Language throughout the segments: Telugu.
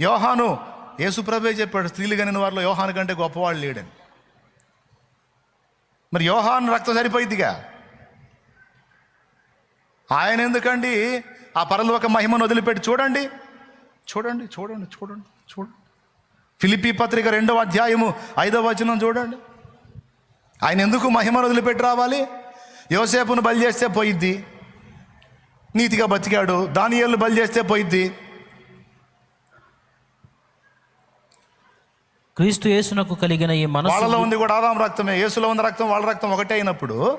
యోహాను యేసుప్రభే చెప్పాడు స్త్రీలు కనిన వారిలో యోహాను కంటే గొప్పవాళ్ళు లేడని. మరి యోహాను రక్తం సరిపోయిద్దిగా? ఆయన ఎందుకండి ఆ పరలోక మహిమను వదిలిపెట్టి? చూడండి చూడండి చూడండి చూడండి చూడండి. ఫిలిపి పత్రిక రెండవ అధ్యాయము ఐదవ వచనం చూడండి. ఆయన ఎందుకు మహిమను వదిలిపెట్టి రావాలి? యోసేపును బలి చేస్తే పోయిద్ది నీతిగా బతికాడు దానియేలు బలి చేస్తే పోయిద్ది క్రీస్తు యేసునకు కలిగిన ఈ మనసు వాళ్ళలో ఉంది కూడా ఆదాం రక్తమే యేసులో ఉన్న రక్తం వాళ్ళ రక్తం ఒకటే అయినప్పుడు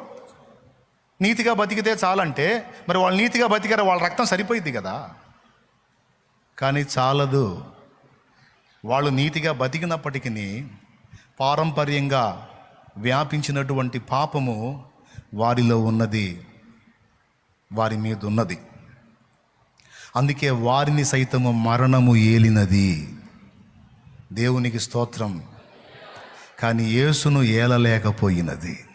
నీతిగా బతికితే చాలంటే మరి వాళ్ళు నీతిగా బతికారు? వాళ్ళ రక్తం సరిపోయింది కదా. కానీ చాలదు. వాళ్ళు నీతిగా బతికినప్పటికీ పారంపర్యంగా వ్యాపించినటువంటి పాపము వారిలో ఉన్నది. వారి మీద ఉన్నది అందుకే వారిని సైతము మరణము ఏలినది. దేవునికి స్తోత్రం. కానీ యేసును ఏలలేకపోయినది.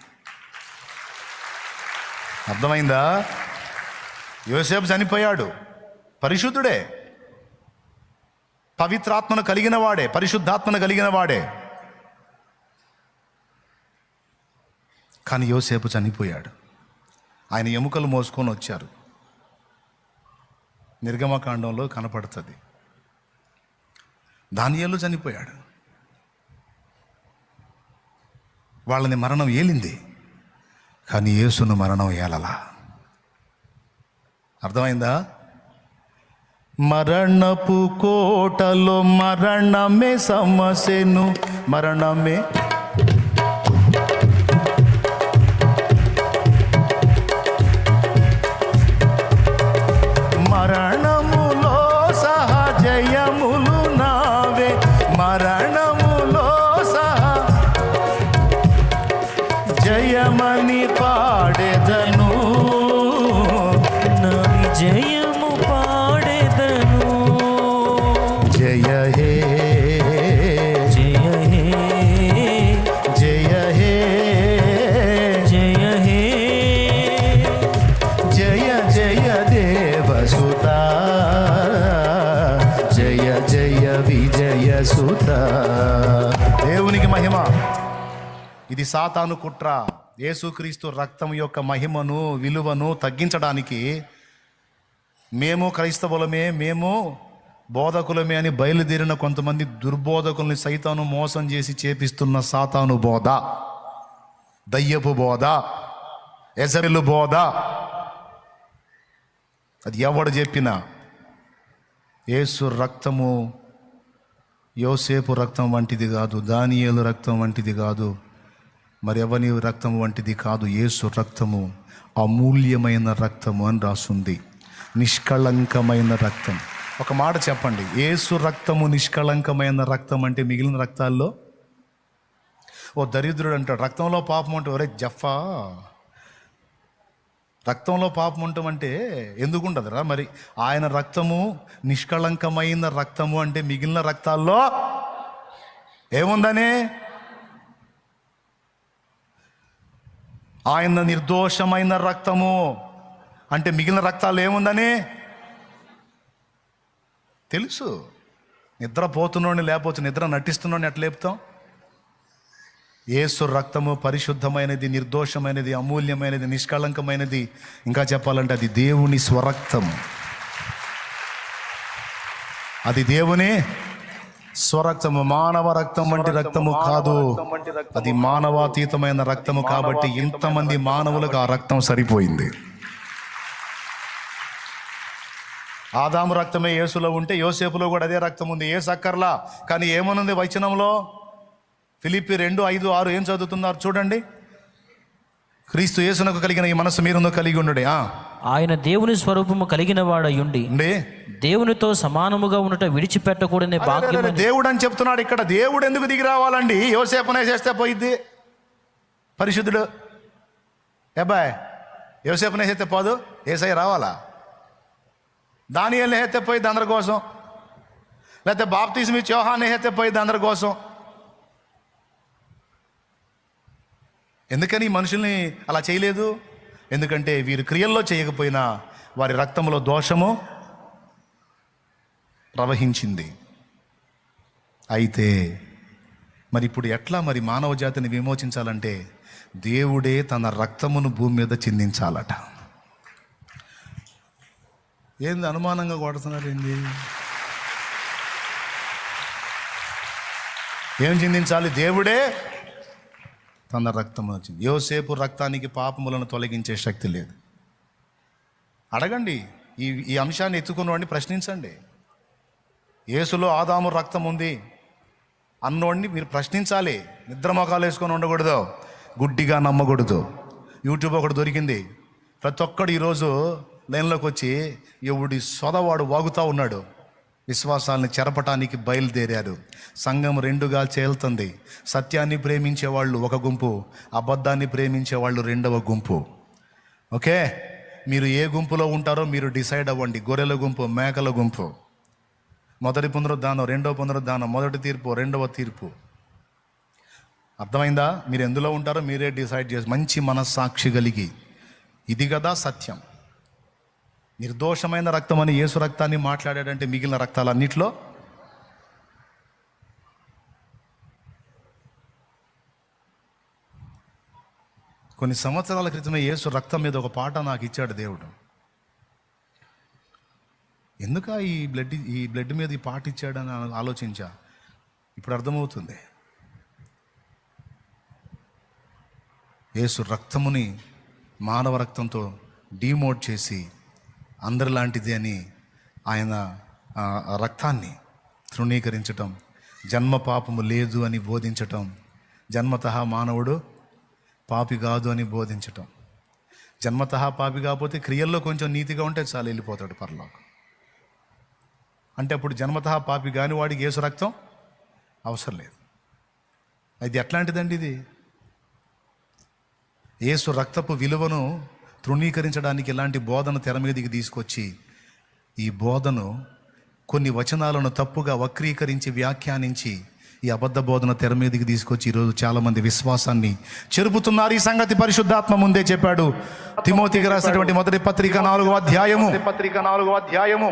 అర్థమైందా? యోసేపు చనిపోయాడు. పరిశుద్ధుడే. పవిత్రాత్మను కలిగిన వాడే పరిశుద్ధాత్మను కలిగిన వాడే. కానీ యోసేపు చనిపోయాడు. ఆయన ఎముకలు మోసుకొని వచ్చారు. నిర్గమకాండంలో కనపడుతుంది. దానియాలు చనిపోయాడు. వాళ్ళని మరణం ఏలింది. కానీ యేసును మరణం ఏలలా. అర్థమైందా? మరణపు కోటలో మరణమే సమస్యను మరణమే సాతాను కుట్ర యేసుక్రీస్తు రక్తం యొక్క మహిమను విలువను తగ్గించడానికి మేము క్రైస్తవులమే మేము బోధకులమే అని బయలుదేరిన కొంతమంది దుర్బోధకుల్ని సైతాను మోసం చేసి చేపిస్తున్న సాతాను బోధ దయ్యపు బోధ ఎజరిలు బోధ. అది ఎవడు చెప్పినా యేసు రక్తము యోసేపు రక్తం వంటిది కాదు దానియేలు రక్తం వంటిది కాదు. మరి ఎవని రక్తం వంటిది కాదు ఏసు రక్తము అమూల్యమైన రక్తము అని రాసుంది. నిష్కళంకమైన రక్తం. ఒక మాట చెప్పండి ఏసు రక్తము నిష్కళంకమైన రక్తం అంటే మిగిలిన రక్తాల్లో? ఓ దరిద్రుడు అంటాడు రక్తంలో పాపం అంటే ఒరే జఫా రక్తంలో పాపం ఉండటం అంటే ఎందుకు ఉండదురా మరి? ఆయన రక్తము నిష్కళంకమైన రక్తము అంటే మిగిలిన రక్తాల్లో ఏముందనే? ఆయన నిర్దోషమైన రక్తము. అంటే మిగిలిన రక్తాలు ఏముందని? తెలుసు. నిద్రపోతున్నోడిని లేకపోతే నిద్ర నటిస్తున్నోడిని ఎట్లా లేపుతాం? ఏసు రక్తము పరిశుద్ధమైనది నిర్దోషమైనది అమూల్యమైనది నిష్కళంకమైనది. ఇంకా చెప్పాలంటే అది దేవుని స్వరక్తం. అది దేవుని స్వరక్తము మానవ రక్తం వంటి రక్తము కాదు. అది మానవాతీతమైన రక్తము కాబట్టి ఇంతమంది మానవులకు ఆ రక్తం సరిపోయింది. ఆదాము రక్తమే యేసులో ఉంటే యోసేపులో కూడా అదే రక్తం ఉంది. ఏ సక్కర్లా? కానీ ఏమనుంది వచనంలో? ఫిలిప్పి రెండు ఐదు ఆరు ఏం చదువుతున్నారు చూడండి. క్రీస్తు యేసునకు కలిగిన ఈ మనసు మీరుందో కలిగి ఉండు ఆ. ఆయన దేవుని స్వరూపము కలిగిన వాడయుండి ఉండి. దేవునితో సమానముగా ఉండట విడిచిపెట్టకూడని భాగ్యం దేవుడు అని చెప్తున్నాడు ఇక్కడ. దేవుడు ఎందుకు దిగి రావాలండి? యోసేపునే చేస్తే పోయిద్ది. పరిశుద్ధుడు. ఏబాయ్ యోసేపునే చేస్తే పోదు. ఏసై రావాలా? దానియల్ని హెత్తే పోయిద్ది అందరి కోసం. లేకపోతే బాప్తీసం ఇచ్చి యోహాన్ని హెత్తే పోయిద్ది అందరి కోసం. ఎందుకని మనుషుల్ని అలా చేయలేదు? ఎందుకంటే వీరు క్రియల్లో చేయకపోయినా వారి రక్తంలో దోషము ప్రవహించింది. అయితే మరి ఇప్పుడు ఎట్లా మరి మానవ జాతిని విమోచించాలంటే దేవుడే తన రక్తమును భూమి మీద చిందించాలట. ఏంది అనుమానంగా కొడుతున్నారు ఏంది? ఏం చిందించాలి? దేవుడే తన రక్తము వచ్చింది. యోసేపు రక్తానికి పాపములను తొలగించే శక్తి లేదు. అడగండి ఈ ఈ అంశాన్ని ఎత్తుకున్నవాడిని ప్రశ్నించండి. యేసులో ఆదాము రక్తం ఉంది అన్నోడిని మీరు ప్రశ్నించాలి. నిద్రమోకాలు వేసుకొని ఉండకూడదు గుడ్డిగా నమ్మకూడదు. యూట్యూబ్ ఒకటి దొరికింది. ప్రతి ఒక్కడు ఈరోజు లైన్లోకి వచ్చి ఎవడి సొదవాడు వాగుతూ ఉన్నాడు. విశ్వాసాలను చెరపటానికి బయలుదేరారు. సంఘం రెండుగా చేలుతుంది సత్యాన్ని ప్రేమించే వాళ్ళు ఒక గుంపు అబద్ధాన్ని ప్రేమించే వాళ్ళు రెండవ గుంపు. ఓకే? మీరు ఏ గుంపులో ఉంటారో మీరు డిసైడ్ అవ్వండి. గొర్రెల గుంపు మేకల గుంపు. మొదటి పునరుద్ధానం రెండవ పునరుద్ధానం మొదటి తీర్పు రెండవ తీర్పు. అర్థమైందా? మీరు ఎందులో ఉంటారో మీరే డిసైడ్ చేసి మంచి మనస్సాక్షి కలిగి. ఇది కదా సత్యం. నిర్దోషమైన రక్తం అని యేసు రక్తాన్ని మాట్లాడాడంటే మిగిలిన రక్తాలన్నిట్లో కొన్ని సంవత్సరాల క్రితమే యేసు రక్తం మీద ఒక పాట నాకు ఇచ్చాడు దేవుడు. ఎందుక ఈ బ్లడ్ ఈ బ్లడ్ మీద ఈ పాట ఇచ్చాడని ఆలోచించా? ఇప్పుడు అర్థమవుతుంది. యేసు రక్తముని మానవ రక్తంతో డీమోట్ చేసి అందరిలాంటిది అని ఆయన రక్తాన్ని తృణీకరించటం జన్మ పాపము లేదు అని బోధించటం జన్మతః మానవుడు పాపి కాదు అని బోధించటం. జన్మతః పాపి కాకపోతే క్రియల్లో కొంచెం నీతిగా ఉంటే చాలు వెళ్ళిపోతాడు పరలోకం. అంటే అప్పుడు జన్మతః పాపి కాని వాడికి యేసు రక్తం అవసరం లేదు. ఇది ఎట్లాంటిదండి ఇది? యేసు రక్తపు విలువను తృణీకరించడానికి ఇలాంటి బోధన తెర మీదకి తీసుకొచ్చి ఈ బోధను కొన్ని వచనాలను తప్పుగా వక్రీకరించి వ్యాఖ్యానించి ఈ అబద్ధ బోధన తెర మీదకి తీసుకొచ్చి ఈరోజు చాలామంది విశ్వాసాన్ని చెరుపుతున్నారు. ఈ సంగతి పరిశుద్ధాత్మ ముందే చెప్పాడు. తిమోతికి రాసినటువంటి మొదటి పత్రిక నాలుగో అధ్యాయము. పత్రిక నాలుగో అధ్యాయము.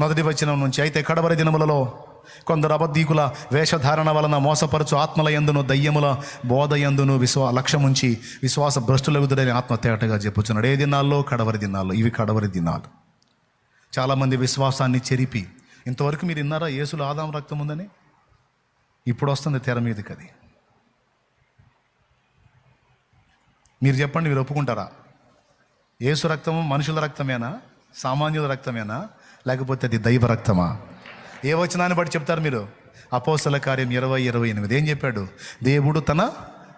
మొదటి వచనం నుంచి అయితే కడవరి దినములలో కొందరు అబద్ధీకుల వేషధారణ వలన మోసపరచు ఆత్మల ఎందును దయ్యముల బోధ ఎందును విశ్వా లక్ష్యముంచి విశ్వాస భ్రష్టులగుదుడని ఆత్మ తేటగా చెప్పుచున్నాడు. ఏ దినాల్లో? కడవరి దినాల్లో. ఇవి కడవరి దినాలు. చాలామంది విశ్వాసాన్ని చెరిపి ఇంతవరకు మీరు విన్నారా? యేసులు ఆదాం రక్తం ఉందని? ఇప్పుడు వస్తుంది తెర మీదకి అది మీరు చెప్పండి మీరు ఒప్పుకుంటారా? యేసు రక్తము మనుషుల రక్తమేనా? సామాన్యుల రక్తమేనా? లేకపోతే అది దైవ రక్తమా? ఏ వచనాన్ని బట్టి చెప్తారు మీరు? అపోసల కార్యం ఇరవై ఇరవై ఎనిమిది. ఏం చెప్పాడు? దేవుడు తన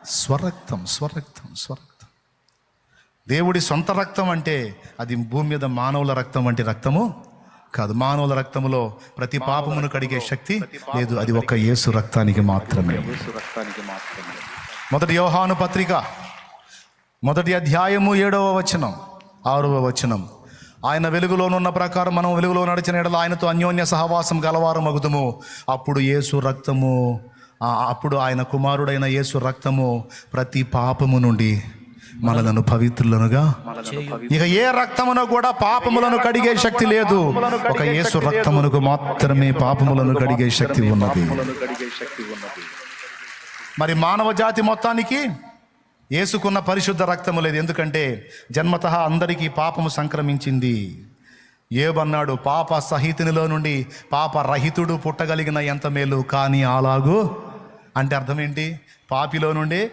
స్వరక్తం స్వరక్తం స్వరక్తం. దేవుడి సొంత రక్తం అంటే అది భూమి మీద మానవుల రక్తం వంటి రక్తము కాదు. మానవుల రక్తములో ప్రతి పాపమును కడిగే శక్తి లేదు. అది ఒక యేసు రక్తానికి మాత్రమే. మొదటి యోహాను పత్రిక. మొదటి అధ్యాయము ఏడవ వచనం ఆరవ వచనం. ఆయన వెలుగులోనున్న ప్రకారం మనం వెలుగులో నడిచిన ఎడల ఆయనతో అన్యోన్య సహవాసం గలవారు మగుదుము. అప్పుడు యేసు రక్తము అప్పుడు ఆయన కుమారుడైన యేసు రక్తము ప్రతి పాపము నుండి మనలను పవిత్రులనుగా ఇక ఏ రక్తమును కూడా పాపములను కడిగే శక్తి లేదు. ఒక యేసు రక్తమునకు మాత్రమే పాపములను కడిగే శక్తి ఉన్నది. మరి మానవ జాతి మొత్తానికి ఏసుకున్న పరిశుద్ధ రక్తము లేదు. ఎందుకంటే జన్మత అందరికీ పాపము సంక్రమించింది. ఏబన్నాడు పాప సహితునిలో నుండి పాప రహితుడు పుట్టగలిగిన ఎంత మేలు? కానీ అలాగూ అంటే అర్థం ఏంటి? పాపిలో నుండి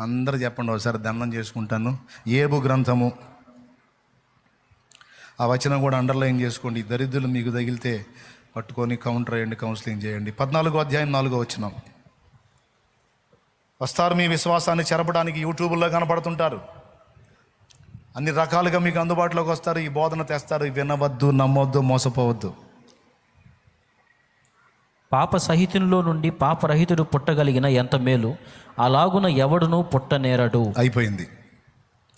అందరు చెప్పండి ఒకసారి దండం చేసుకుంటాను. ఏబు గ్రంథము. ఆ వచనం కూడా అండర్లైన్ చేసుకోండి. దరిద్రులు మీకు తగిలితే పట్టుకొని కౌంటర్ అయ్యండి కౌన్సిలింగ్ చేయండి. పద్నాలుగో అధ్యాయం నాలుగో వచ్చినాం వస్తారు మీ విశ్వాసాన్ని చెరపడానికి యూట్యూబ్లో కనపడుతుంటారు. అన్ని రకాలుగా మీకు అందుబాటులోకి వస్తారు ఈ బోధన తెస్తారు వినవద్దు నమ్మొద్దు మోసపోవద్దు. పాప సహితునిలో నుండి పాపరహితుడు పుట్టగలిగిన ఎంత మేలు? అలాగున ఎవడును పుట్టనేరడు. అయిపోయింది.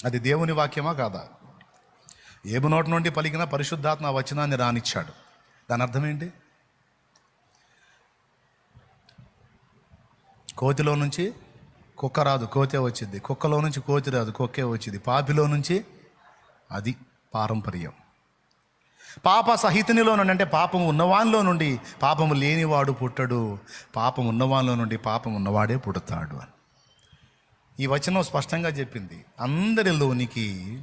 అది దేవుని వాక్యమా కాదా? ఏబు నోటి నుండి పలికిన పరిశుద్ధాత్మ వచనాన్ని రానిచ్చాడు. దాని అర్థం ఏంటి? కోతిలో నుంచి కుక్క రాదు కోతే వచ్చింది. కుక్కలో నుంచి కోతి రాదు కుక్కే వచ్చింది. పాపిలో నుంచి అది పారంపర్యం. పాప సహితునిలో నుండి అంటే పాపం ఉన్నవానిలో నుండి పాపము లేనివాడు పుట్టడు. పాపం ఉన్నవానిలో నుండి పాపం ఉన్నవాడే పుడతాడు అని. ఈ వచనం స్పష్టంగా చెప్పింది. అందరిలోనికి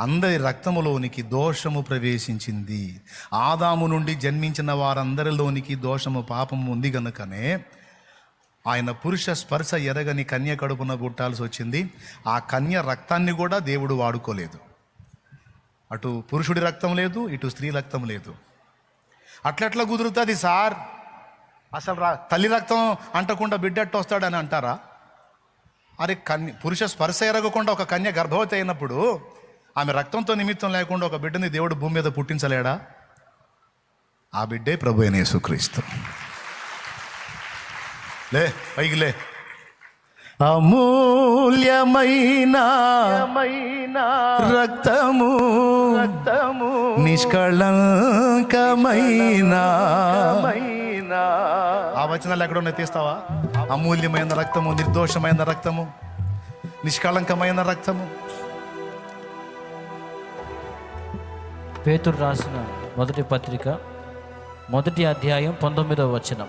అందరి రక్తములోనికి దోషము ప్రవేశించింది. ఆదాము నుండి జన్మించిన వారందరిలోనికి దోషము పాపము ఉంది కనుకనే ఆయన పురుష స్పర్శ ఎరగని కన్య కడుపున గుట్టాల్సి వచ్చింది. ఆ కన్య రక్తాన్ని కూడా దేవుడు వాడుకోలేదు. అటు పురుషుడి రక్తం లేదు ఇటు స్త్రీ రక్తం లేదు. అట్లట్లా కుదురుతుంది సార్? అసలు రా తల్లి రక్తం అంటకుండా బిడ్డట్టు వస్తాడని అంటారా? అరే కన్య పురుష స్పర్శ ఎరగకుండా ఒక కన్య గర్భవతి అయినప్పుడు ఆమె రక్తంతో నిమిత్తం లేకుండా ఒక బిడ్డని దేవుడు భూమి మీద పుట్టించలేడా? ఆ బిడ్డే ప్రభు అయిన యేసుక్రీస్తు. లే పైకి లే. అమూల్యమైన రక్తము రక్తము నిష్కళంకమైన ఆ వచనాలు ఎక్కడ ఉన్నాయి తీస్తావా? అమూల్యమైన రక్తము నిర్దోషమైన రక్తము నిష్కళంకమైన రక్తము. పేతురు రాసిన మొదటి పత్రిక మొదటి అధ్యాయం పంతొమ్మిదవ వచనం.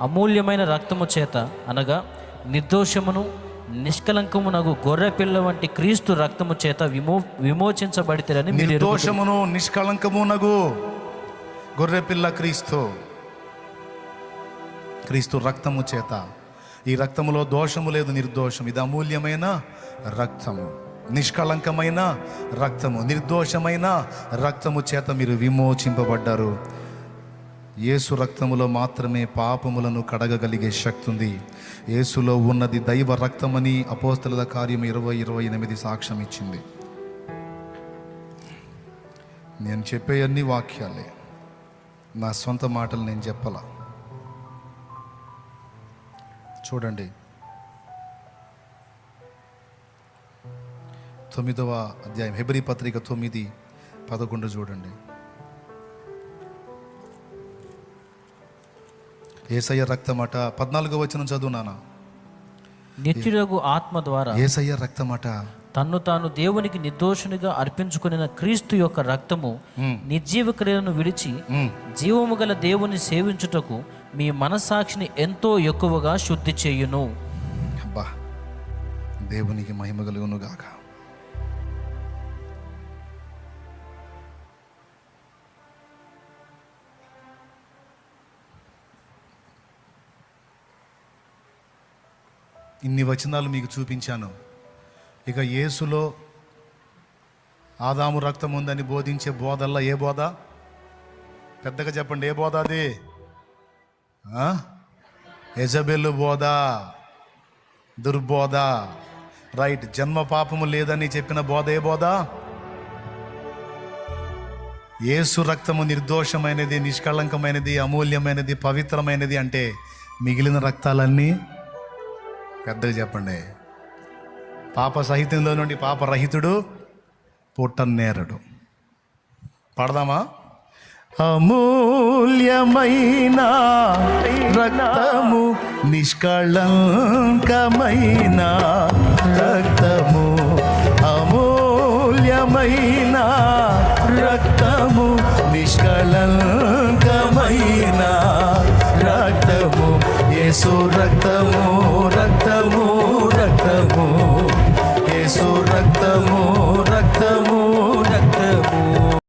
అమూల్యమైన రక్తము చేత అనగా నిర్దోషమును నిష్కలంకమునగు గొర్రె పిల్ల వంటి క్రీస్తు రక్తము చేత విమో విమోచించబడితేరని మీరు ఎరుగుదురు. నిర్దోషమును నిష్కళంకమునగు గొర్రెపిల్ల క్రీస్తు క్రీస్తు రక్తము చేత. ఈ రక్తములో దోషము లేదు నిర్దోషం. ఇది అమూల్యమైన రక్తము నిష్కళంకమైన రక్తము నిర్దోషమైన రక్తము చేత మీరు విమోచింపబడ్డారు. యేసు రక్తములో మాత్రమే పాపములను కడగగలిగే శక్తి ఉంది యేసులో ఉన్నది దైవ రక్తమని అపోస్తల కార్యం ఇరవై ఇరవై ఎనిమిది సాక్ష్యం ఇచ్చింది. నేను చెప్పే అన్ని వాక్యాలే. నా సొంత మాటలు నేను చెప్పలా. చూడండి. తొమ్మిదవ అధ్యాయం హెబ్రి పత్రిక తొమ్మిది పదకొండు చూడండి. ఏసయ్య రక్తమట పద్నాలుగో వచనం చదువు నాన్న నిత్యుడగు ఆత్మ ద్వారా ఏసయ్య రక్తమట. తన్ను తాను దేవునికి నిర్దోషునిగా అర్పించుకున్న క్రీస్తు యొక్క రక్తము నిర్జీవ క్రియలను విడిచి. జీవము గల దేవుని సేవించుటకు మీ మనస్సాక్షిని ఎంతో ఎక్కువగా శుద్ధి చేయును. అబ్బా దేవునికి మహిమ కలుగును ఇన్ని వచనాలు మీకు చూపించాను. ఇక యేసులో ఆదాము రక్తం ఉందని బోధించే బోధల్లా ఏ బోధ? పెద్దగా చెప్పండి ఏ బోధ అది? ఎజబెల్లు బోధ దుర్బోధ రైట్ జన్మ పాపము లేదని చెప్పిన బోధ ఏ బోధ? ఏసు రక్తము నిర్దోషమైనది నిష్కళంకమైనది అమూల్యమైనది పవిత్రమైనది అంటే మిగిలిన రక్తాలన్నీ పెద్దగా చెప్పండి. పాప సహితంలో నుండి పాపరహితుడు పుట్టనేరడు పడదామా? అమూల్యమైన రక్తము నిష్కళంకమైన రక్తము అమూల్యమైన రక్తము నిష్కళంకమైన రక్తము యేసు రక్తము రక్త